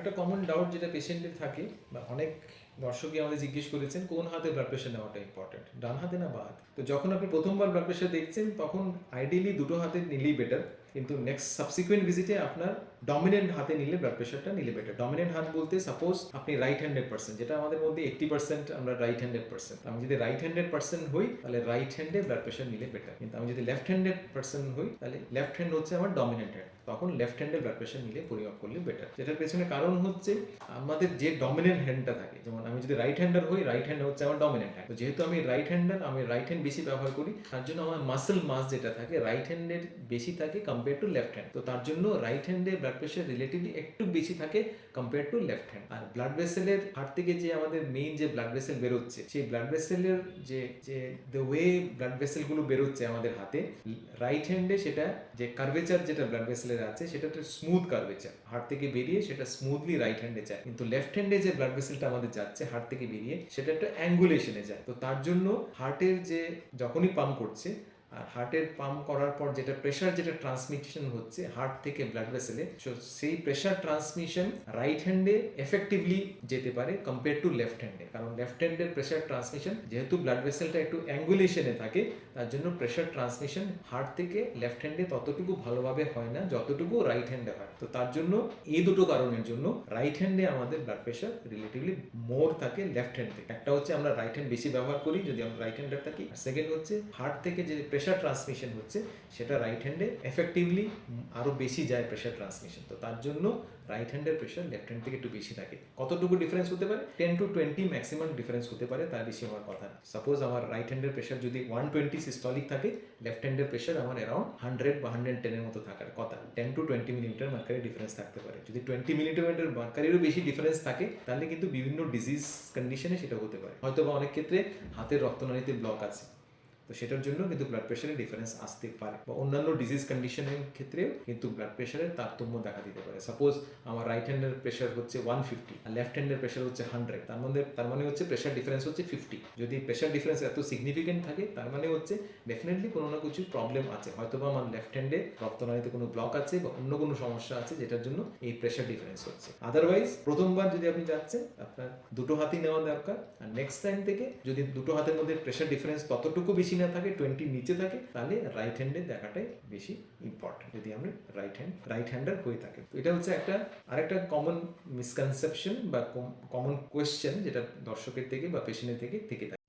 আরেকটা common doubt যেটা পেশেন্টের থাকে বা অনেক দর্শকই আমাদের জিজ্ঞেস করেছেন, কোন হাতে ব্লাড প্রেশার নেওয়াটা ইম্পর্টেন্ট ডান হাতে না বা তো যখন আপনি প্রথমবার ব্লাড প্রেশার দেখছেন, তখন আইডিয়ালি দুটো হাতে নিলেই বেটার কিন্তু নেক্সট সাবসিকুয়েন্ট ভিজিটে আপনার ডমিনেন্ট হাতে নিলে ব্লাড প্রেশারটা নিলে বেটার ডমিনেন্ট হাত বলতে সাপোজ আপনি রাইট হ্যান্ডেড পার্সন যেটা আমাদের মধ্যে এইট্টি পার্সেন্ট আমরা রাইট হ্যান্ডেড পার্সন আমি যদি রাইট হ্যান্ডেড পার্সন হই, তাহলে রাইট হ্যান্ডে ব্লাড প্রেশার নিলে বেটার কিন্তু আমি যদি লেফট হ্যান্ডেড পার্সন হই, তাহলে লেফট হ্যান্ড হচ্ছে আমার ডমিনেন্ট হ্যান্ড তখন লেফট হ্যান্ডে ব্লাড প্রেশার নিলে পরিমাপ করলে বেটার যেটার পেছনে কারণ হচ্ছে, আমাদের যে ডমিনেন্ট হ্যান্ডটা থাকে, যেমন আমি যদি রাইট হ্যান্ডার হই রাইট হ্যান্ড হচ্ছে আমার ডমিনেন্ট হ্যান্ড যেহেতু আমি রাইট হ্যান্ডার আমি রাইট হ্যান্ড বেশি ব্যবহার করি, তার জন্য আমার মাসেল মাস যেটা থাকে রাইট হ্যান্ডের বেশি থাকে কম্পেয়ার টু লেফট হ্যান্ড তো তার জন্য রাইট হ্যান্ডে ব্লাড প্রেশার রিলেটিভলি একটু বেশি থাকে কম্পেয়ার টু লেফট হ্যান্ড আর ব্লাড ভেসেলের হার্ট থেকে যে আমাদের মেইন যে ব্লাড ভেসেল বেরোচ্ছে, সেই ব্লাড ভেসেলের যে যে দ্য ওয়ে ব্লাড ভেসেলগুলো বেরোচ্ছে আমাদের হাতে রাইট হ্যান্ডে সেটা যে কার্ভেচার যেটা ব্লাড ভেসেলের আছে সেটা একটা স্মুথ কার্ভেচার হার্ট থেকে বেরিয়ে সেটা স্মুথলি রাইট হ্যান্ডে যায়। কিন্তু লেফট হ্যান্ডে যে ব্লাড ভেসেলটা আমাদের যাচ্ছে হার্ট থেকে বেরিয়ে, সেটা একটা অ্যাঙ্গুলেশনে যায়। তো তার জন্য হার্টের যে, যখনই পাম্প করছে আর হার্টের পাম্প করার পর যেটা প্রেশার যেটা ট্রান্সমিশন হচ্ছে হার্ট থেকে ব্লাড ভেসেলে সেই প্রেশার ট্রান্সমিশন রাইট হ্যান্ডে এফেক্টিভলি যেতে পারে কম্পেয়ার টু লেফট হ্যান্ডে কারণ লেফট হ্যান্ডের প্রেশার ট্রান্সমিশন যেহেতু ব্লাড ভেসেলটা একটু অ্যাঙ্গুলেশনে থাকে, তার জন্য প্রেশার ট্রান্সমিশন হার্ট থেকে লেফট হ্যান্ডে ততটুকু ভালোভাবে হয় না, যতটুকু রাইট হ্যান্ডে হয়। তো তার জন্য এই দুটো কারণের জন্য রাইট হ্যান্ডে আমাদের ব্লাড প্রেশার রিলেটিভলি মোর থাকে লেফট হ্যান্ড একটা হচ্ছে আমরা রাইট হ্যান্ড বেশি ব্যবহার করি, যদি আমরা রাইট হ্যান্ডার থাকি সেকেন্ড হচ্ছে হার্ট থেকে যে প্রেশার ট্রান্সমিশন হচ্ছে, সেটা রাইট হ্যান্ডে এফেক্টিভলি আরও বেশি যায় প্রেশার ট্রান্সমিশন তো তার জন্য রাইট হ্যান্ডের প্রেশার লেফট হ্যান্ড থেকে একটু বেশি থাকে। কতটুকু ডিফারেন্স হতে পারে? Ten to twenty maximum difference হতে পারে, তার বেশি আমার কথা সাপোজ আমার রাইট হ্যান্ডের প্রেশার যদি ওয়ান টোয়েন্টি সিস্টলিক থাকে লেফট হ্যান্ডের প্রেশার আমার অ্যারাউন্ড হান্ড্রেড বা হান্ড্রেড টেনের মতো থাকার কথা। Ten to twenty millimetre mercury difference থাকতে পারে। যদি টোয়েন্টি মিলিমিটার মার্কারিরও বেশি ডিফারেন্স থাকে, তাহলে কিন্তু বিভিন্ন ডিজিজ কন্ডিশনে সেটা হতে পারে। হয়তো বা অনেক ক্ষেত্রে হাতের রক্তনালীতে ব্লক আছে। তো সেটার জন্য কিন্তু ব্লাড প্রেশারের ডিফারেন্স আসতে পারে। বা অন্যান্য ডিজিজ কন্ডিশনের ক্ষেত্রেও কিন্তু ব্লাড প্রেশারের তারতম্য দেখা দিতে পারে। সাপোজ আমার রাইট হ্যান্ডের প্রেশার হচ্ছে ওয়ান ফিফটি আর লেফট হ্যান্ডের প্রেশার হচ্ছে হান্ড্রেড তার মধ্যে, তার মানে হচ্ছে প্রেশার ডিফারেন্স হচ্ছে ফিফটি যদি প্রেশার ডিফারেন্স এত সিগনিফিকেন্ট থাকে, তার মানে হচ্ছে ডেফিনেটলি কোনো না কিছু প্রবলেম আছে। হয়তো বা আমার লেফট হ্যান্ডে রক্তনালীতে কোনো ব্লক আছে বা অন্য কোনো সমস্যা আছে, যেটার জন্য এই প্রেশার ডিফারেন্স হচ্ছে। আদারওয়াইজ প্রথমবার যদি আপনি যাচ্ছেন, আপনার দুটো হাতই নেওয়া দরকার। আর নেক্সট টাইম থেকে যদি দুটো হাতের মধ্যে প্রেশার ডিফারেন্স ততটুকু বেশি না থাকে টোয়েন্টি নিচে থাকে, তাহলে রাইট হ্যান্ডে দেখাটাই বেশি ইম্পর্টেন্ট যদি আমরা রাইট হ্যান্ড রাইট হ্যান্ডার হয়ে থাকে। তো এটা হচ্ছে একটা, আরেকটা কমন মিসকনসেপশন বা কমন কোয়েশ্চেন যেটা দর্শকের থেকে বা পেশেন্টের থেকে থেকে থাকে।